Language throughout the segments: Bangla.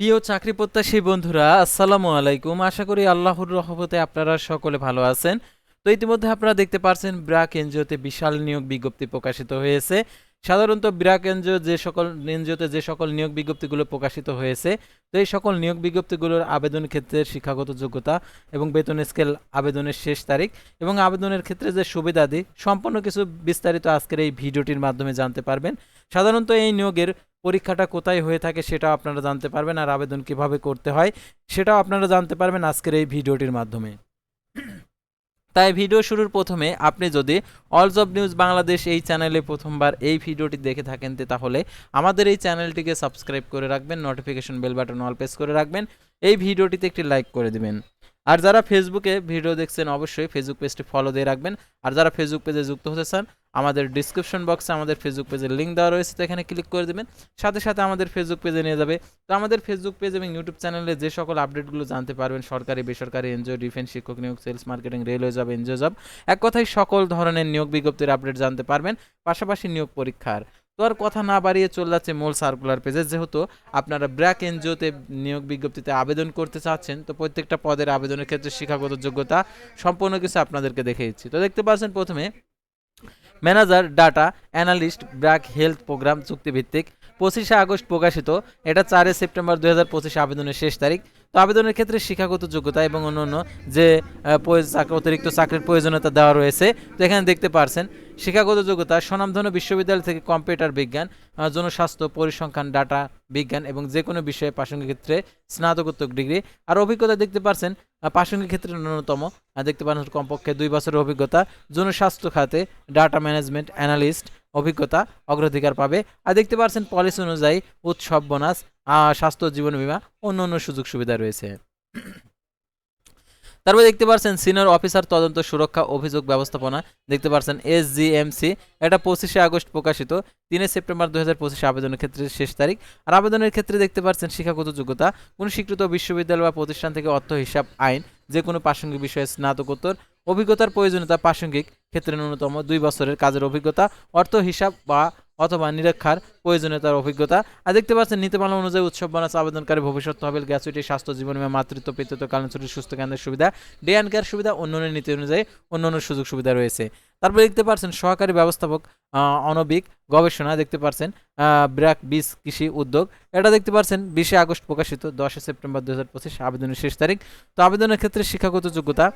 প্রিয় চাকরি প্রত্যাশী বন্ধুরা, আসসালামু আলাইকুম। আশা করি আল্লাহর রহমতে আপনারা সকলে ভালো আছেন। তো ইতিমধ্যে আপনারা দেখতে পারছেন ব্র্যাক এনজিওতে বিশাল নিয়োগ বিজ্ঞপ্তি প্রকাশিত হয়েছে। সাধারণত ব্র্যাক এনজিও যে সকল, এনজিওতে যে সকল নিয়োগ বিজ্ঞপ্তিগুলো প্রকাশিত হয়েছে, তো এই সকল নিয়োগ বিজ্ঞপ্তিগুলোর আবেদন ক্ষেত্রে শিক্ষাগত যোগ্যতা এবং বেতন স্কেল আবেদনের শেষ তারিখ এবং আবেদনের ক্ষেত্রে যে সুবিধাদি সম্পূর্ণ কিছু বিস্তারিত আজকের এই ভিডিওটির মাধ্যমে জানতে পারবেন। সাধারণত এই নিয়োগের পরীক্ষাটা কোথায় হয়ে থাকে সেটাও আপনারা জানতে পারবেন আর আবেদন কীভাবে করতে হয় সেটাও আপনারা জানতে পারবেন আজকের এই ভিডিওটির মাধ্যমে। তাই ভিডিও শুরুর প্রথমে আপনি যদি অলস অব নিউজ বাংলাদেশ এই চ্যানেলে প্রথমবার এই ভিডিওটি দেখে থাকেন তাহলে আমাদের এই চ্যানেলটিকে সাবস্ক্রাইব করে রাখবেন notification bell button all press করে রাখবেন, এই ভিডিওটিতে একটি লাইক করে দিবেন। আর যারা ফেসবুকে ভিডিও দেখছেন, অবশ্যই ফেসবুক পেজটি ফলো দিয়ে রাখবেন। আর যারা ফেসবুক পেজে যুক্ত হতে চান, আমাদের ডিসক্রিপশন বক্সে আমাদের ফেসবুক পেজের লিঙ্ক দেওয়া রয়েছে, তো এখানে ক্লিক করে দেবেন। সাথে সাথে আমাদের ফেসবুক পেজে নিয়ে যাবে। তো আমাদের ফেসবুক পেজ এবং ইউটিউব চ্যানেলে যে সকল আপডেটগুলো জানতে পারবেন, সরকারি, বেসরকারি এনজিও ডিফেন্স শিক্ষক নিয়োগ sales marketing railway job NGO job এক কথায় সকল ধরনের নিয়োগ বিজ্ঞপ্তির আপডেট জানতে পারবেন, পাশাপাশি নিয়োগ পরীক্ষার। তো আর কথা না বাড়িয়ে চলে যাচ্ছে মূল সার্কুলার পেজে যেহেতু আপনারা ব্র্যাক এনজিওতে নিয়োগ বিজ্ঞপ্তিতে আবেদন করতে চাচ্ছেন, তো প্রত্যেকটা পদের আবেদনের ক্ষেত্রে শিক্ষাগত যোগ্যতা সম্পূর্ণ কিছু আপনাদেরকে দেখে তো দেখতে পাচ্ছেন প্রথমে, manager, data analyst, BRAC health programme চুক্তিভিত্তিক। পঁচিশে আগস্ট প্রকাশিত, এটা চারে সেপ্টেম্বর দু হাজার পঁচিশে আবেদনের শেষ তারিখ। তো আবেদনের ক্ষেত্রে শিক্ষাগত যোগ্যতা এবং অন্যান্য যে অতিরিক্ত চাকরির প্রয়োজনীয়তা দেওয়া রয়েছে, তো এখানে দেখতে পারছেন, শিক্ষাগত যোগ্যতা, স্বনামধন্য বিশ্ববিদ্যালয় থেকে কম্পিউটার বিজ্ঞান জনস্বাস্থ্য পরিসংখ্যান, ডাটা বিজ্ঞান এবং যে কোনো বিষয়ে প্রাসঙ্গিক ক্ষেত্রে স্নাতকোত্তর ডিগ্রি। আর অভিজ্ঞতা দেখতে পারছেন প্রাসঙ্গিক ক্ষেত্রে ন্যূনতম দেখতে পাচ্ছেন কমপক্ষে দুই বছরের অভিজ্ঞতা, জনস্বাস্থ্য খাতে ডাটা ম্যানেজমেন্ট অ্যানালিস্ট অভিজ্ঞতা অগ্রাধিকার পাবে। আর দেখতে পাচ্ছেন পলিসি অনুযায়ী উৎসব বোনাস স্বাস্থ্য জীবন বীমা, অন্য অন্য সুযোগ সুবিধা রয়েছে। তারপরে দেখতে পাচ্ছেন সিনিয়র অফিসার তদন্ত সুরক্ষা অভিযোগ ব্যবস্থাপনা, দেখতে পাচ্ছেন এসজিএমসি এটা পঁচিশে আগস্ট প্রকাশিত, তিনে সেপ্টেম্বর দু হাজার পঁচিশে আবেদনের ক্ষেত্রে শেষ তারিখ। আর আবেদনের ক্ষেত্রে দেখতে পাচ্ছেন শিক্ষাগত যোগ্যতা, কোনো স্বীকৃত বিশ্ববিদ্যালয় বা প্রতিষ্ঠান থেকে অর্থ, হিসাব, আইন যে কোনো প্রাসঙ্গিক বিষয়ে স্নাতকোত্তর, অভিজ্ঞতার প্রয়োজনীয়তা প্রাসঙ্গিক, ক্ষেত্রে ন্যূনতম দুই বছরের কাজের অভিজ্ঞতা, অর্থ, হিসাব বা অথবা নিরীক্ষার প্রয়োজনীয়তার অভিজ্ঞতা। আর দেখতে পাচ্ছেন, নীতিমালা অনুযায়ী উৎসব বোনাস আবেদনকারী ভবিষ্যৎ তহবিল গ্যাসুইটি, স্বাস্থ্য জীবন বীমা, মাতৃত্ব পিতৃত্বকালীন ছুটি, সুস্থ কেন্দ্রের সুবিধা, ডে অ্যান্ড কেয়ার সুবিধা, অন্যান্য নীতি অনুযায়ী অন্যান্য সুযোগ সুবিধা রয়েছে। তারপরে দেখতে পাচ্ছেন, সহকারী ব্যবস্থাপক অনবিক গবেষণা, দেখতে পাচ্ছেন ব্র্যাক বীজ কৃষি উদ্যোগ। এটা দেখতে পাচ্ছেন, বিশে আগস্ট প্রকাশিত দশই সেপ্টেম্বর দু হাজার পঁচিশ আবেদনের শেষ তারিখ। তো আবেদনের ক্ষেত্রে শিক্ষাগত যোগ্যতা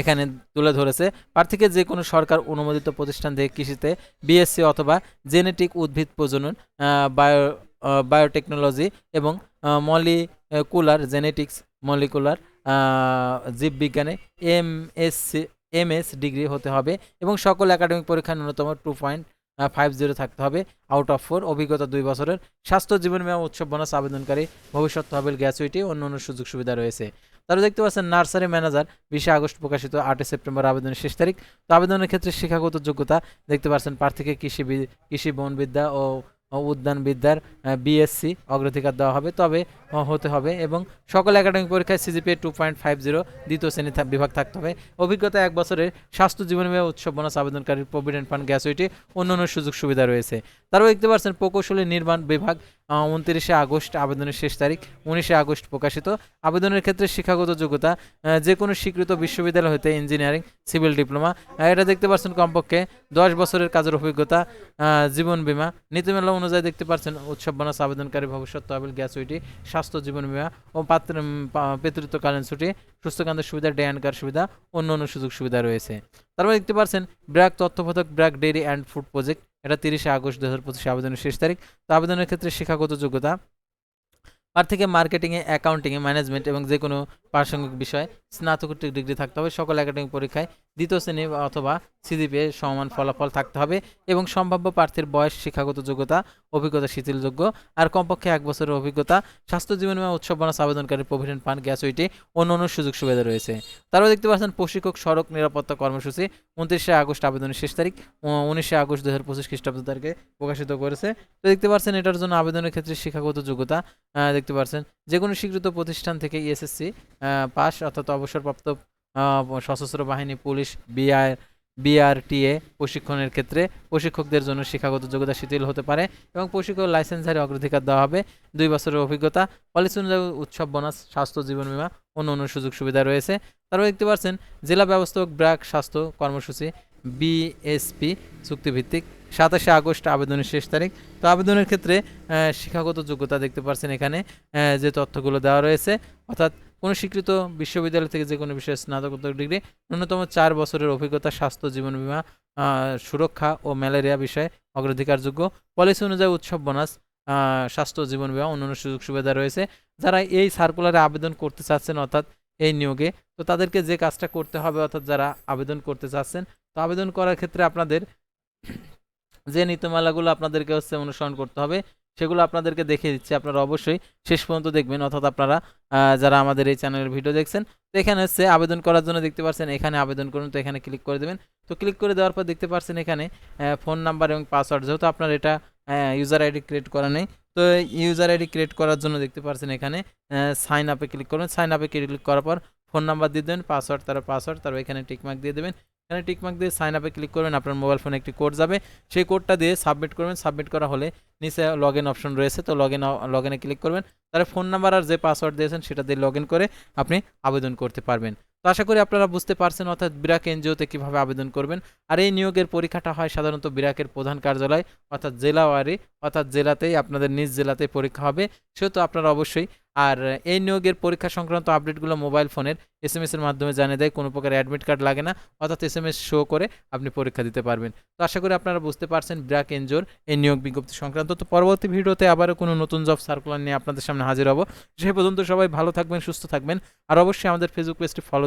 এখানে তুলে ধরেছে। প্রার্থীকে যে কোনো সরকার অনুমোদিত প্রতিষ্ঠান থেকে কৃষিতে বিএসসি অথবা জেনেটিক উদ্ভিদ প্রজনন বায়ো বায়োটেকনোলজি এবং molecular genetics, molecular জীববিজ্ঞানে M S M S degree হতে হবে এবং সকল একাডেমিক পরীক্ষায় ন্যূনতম টু পয়েন্ট ফাইভ জিরো থাকতে হবে আউট অফ ফোর অভিজ্ঞতা দুই বছরের, স্বাস্থ্য জীবন বীমা উৎসব বোনাস আবেদনকারী, ভবিষ্যৎ তহবিল গ্যাচুইটি অন্য অন্য সুযোগ সুবিধা রয়েছে। তারপর দেখতে পাচ্ছেন নার্সারি ম্যানেজার বিশে আগস্ট প্রকাশিত, আটই সেপ্টেম্বর আবেদনের শেষ তারিখ। তো আবেদনের ক্ষেত্রে শিক্ষাগত যোগ্যতা, দেখতে পাচ্ছেন, প্রার্থীকে কৃষি কৃষি বনবিদ্যা ও উদ্যানবিদ্যার বিএসসি অগ্রাধিকার দেওয়া হবে। তবে হতে হবে এবং সকল একাডেমিক পরীক্ষায় CGPA two point five zero দ্বিতীয় শ্রেণি বিভাগ থাকতে হবে। অভিজ্ঞতা এক বছরের স্বাস্থ্য জীবন বীমা উৎসব বোনাস আবেদনকারীর প্রভিডেন্ট ফান্ড গ্যাসুইটি অন্যান্য সুযোগ সুবিধা রয়েছে। তারপর দেখতে পাচ্ছেন, প্রকৌশলী নির্মাণ বিভাগ উনত্রিশে আগস্ট আবেদনের শেষ তারিখ, উনিশে আগস্ট প্রকাশিত। আবেদনের ক্ষেত্রে শিক্ষাগত যোগ্যতা যে কোনো স্বীকৃত বিশ্ববিদ্যালয় হতে ইঞ্জিনিয়ারিং সিভিল ডিপ্লোমা এটা দেখতে পাচ্ছেন কমপক্ষে দশ বছরের কাজের অভিজ্ঞতা জীবন বীমা। নীতিমালা অনুযায়ী দেখতে পাচ্ছেন উৎসব বোনাস আবেদনকারী ভবিষ্যৎ তহবিল গ্যাসুইটি স্বাস্থ্য জীবন বিমা ও পাত্র পেতৃত্বকালীন ছুটি সুস্থকান্তের সুবিধা ডে অ্যান্ড কার সুবিধা, অন্য অন্য সুযোগ সুবিধা রয়েছে। তারপর দেখতে পাচ্ছেন BRAC তথ্যবোধক BRAC dairy and food project, এটা তিরিশে আগস্ট দু হাজার পঁচিশে আবেদনের শেষ তারিখ। তো আবেদনের ক্ষেত্রে শিক্ষাগত যোগ্যতা আর থেকে মার্কেটিংয়ে অ্যাকাউন্টিংয়ে ম্যানেজমেন্ট এবং যে কোনো প্রাসঙ্গিক বিষয়ে স্নাতকোত্তর ডিগ্রি থাকতে হবে, সকল একাডেমিক পরীক্ষায় দ্বিতীয় শ্রেণি অথবা সিজিপিএ সমান ফলাফল থাকতে হবে এবং সম্ভাব্য প্রার্থীর বয়স, শিক্ষাগত যোগ্যতা, অভিজ্ঞতা শিথিলযোগ্য আর কমপক্ষে এক বছরের অভিজ্ঞতা, স্বাস্থ্য জীবন বীমা, উৎসব বোনাস আবেদনকারী প্রভিডেন্ট ফান্ড গ্যাসুইটি অন্য অন্য সুযোগ সুবিধা রয়েছে। তারপর দেখতে পাচ্ছেন প্রশিক্ষক সড়ক নিরাপত্তা কর্মসূচি উনত্রিশে আগস্ট আবেদনের শেষ তারিখ উনিশে আগস্ট দু হাজার পঁচিশ খ্রিস্টাব্দ তারিখে প্রকাশিত করেছে। তো দেখতে পাচ্ছেন এটার জন্য আবেদনের ক্ষেত্রে শিক্ষাগত যোগ্যতা দেখতে পাচ্ছেন যে কোনো স্বীকৃত প্রতিষ্ঠান থেকে ইএসএসসি পাস অর্থাৎ অবসরপ্রাপ্ত সশস্ত্র বাহিনী, পুলিশ বিআই বিআরটিএ প্রশিক্ষণের ক্ষেত্রে প্রশিক্ষকদের জন্য শিক্ষাগত যোগ্যতা শিথিল হতে পারে এবং প্রশিক্ষক লাইসেন্সারি অগ্রাধিকার দেওয়া হবে। দুই বছরের অভিজ্ঞতা পলিসি অনুযায়ী উৎসব, বোনাস, স্বাস্থ্য, জীবন বিমা, অন্য অন্য সুযোগ সুবিধা রয়েছে। তারপর দেখতে পাচ্ছেন জেলা ব্যবস্থাপক ব্র্যাক স্বাস্থ্য কর্মসূচি বিএসপি চুক্তিভিত্তিক। সাতাশে আগস্ট আবেদনের শেষ তারিখ। তো আবেদনের ক্ষেত্রে শিক্ষাগত যোগ্যতা দেখতে পাচ্ছেন এখানে যে তথ্যগুলো দেওয়া রয়েছে। অর্থাৎ কোনো স্বীকৃত বিশ্ববিদ্যালয় থেকে যে কোনো বিষয়ে স্নাতকোত্তর ডিগ্রি, ন্যূনতম চার বছরের অভিজ্ঞতা, স্বাস্থ্য, জীবন বিমা সুরক্ষা ও ম্যালেরিয়া বিষয়ে অগ্রাধিকারযোগ্য পলিসি অনুযায়ী উৎসব, বোনাস স্বাস্থ্য, জীবন বিমা, অন্যান্য সুযোগ সুবিধা রয়েছে। যারা এই সার্কুলারে আবেদন করতে চাচ্ছেন, অর্থাৎ এই নিয়োগে, তো তাদেরকে যে কাজটা করতে হবে, অর্থাৎ যারা আবেদন করতে চাচ্ছেন তো আবেদন করার ক্ষেত্রে আপনাদের যে নীতিমালাগুলো আপনাদেরকে হচ্ছে অনুসরণ করতে হবে, সেগুলো আপনাদেরকে দেখিয়ে দিচ্ছি। আপনারা অবশ্যই শেষ পর্যন্ত দেখবেন, অর্থাৎ আপনারা যারা আমাদের এই চ্যানেলের ভিডিও দেখছেন, তো এখানে হচ্ছে আবেদন করার জন্য দেখতে পাচ্ছেন, এখানে আবেদন করুন, তো এখানে ক্লিক করে দেবেন। তো ক্লিক করে দেওয়ার পর দেখতে পাচ্ছেন এখানে ফোন নাম্বার এবং পাসওয়ার্ড যেহেতু আপনার এটা ইউজার আইডি ক্রিয়েট করা নেই, তো ইউজার আইডি ক্রিয়েট করার জন্য দেখতে পাচ্ছেন এখানে সাইন আপে ক্লিক করবেন সাইন আপে ক্লিক করার পর ফোন নাম্বার দিয়ে দেবেন পাসওয়ার্ড তার পাসওয়ার্ড তারপর এখানে টিকমার্ক দিয়ে দেবেন। এখানে টিকমার্ক দিয়ে সাইন আপে ক্লিক করবেন, আপনার মোবাইল ফোনে একটি কোড যাবে। সেই কোডটা দিয়ে সাবমিট করবেন। সাবমিট করা হলে নিচে লগ ইন অপশন রয়েছে, তো লগ ইন লগ ইনে ক্লিক করবেন। তাহলে ফোন নাম্বার আর যে পাসওয়ার্ড দিয়েছেন, সেটা দিয়ে লগ ইন করে আপনি আবেদন করতে পারবেন। তো আশা করি আপনারা বুঝতে পারছেন অর্থাৎ বিরাক এনজিওতে কীভাবে আবেদন করবেন। আর এই নিয়োগের পরীক্ষাটা হয় সাধারণত বিরাকের প্রধান কার্যালয় অর্থাৎ জেলাওয়ারি অর্থাৎ জেলাতেই আপনাদের নিজ জেলাতেই পরীক্ষা হবে, সেহেতু আপনারা অবশ্যই। আর এই নিয়োগের পরীক্ষা সংক্রান্ত আপডেটগুলো মোবাইল ফোনের এস এম এর মাধ্যমে জানিয়ে দেয়, কোনো প্রকার অ্যাডমিট কার্ড লাগে না, অর্থাৎ এস এম এস শো করে আপনি পরীক্ষা দিতে পারবেন। তো আশা করি আপনারা বুঝতে পারছেন ব্র্যাক এনজোর এই নিয়োগ বিজ্ঞপ্তি সংক্রান্ত। তো পরবর্তী ভিডিওতে আবারও কোনো নতুন জব সার্কুলার নিয়ে আপনাদের সামনে হাজির হব। সে পর্যন্ত সবাই ভালো থাকবেন, সুস্থ থাকবেন। আর অবশ্যই আমাদের ফেসবুক পেজটি ফলো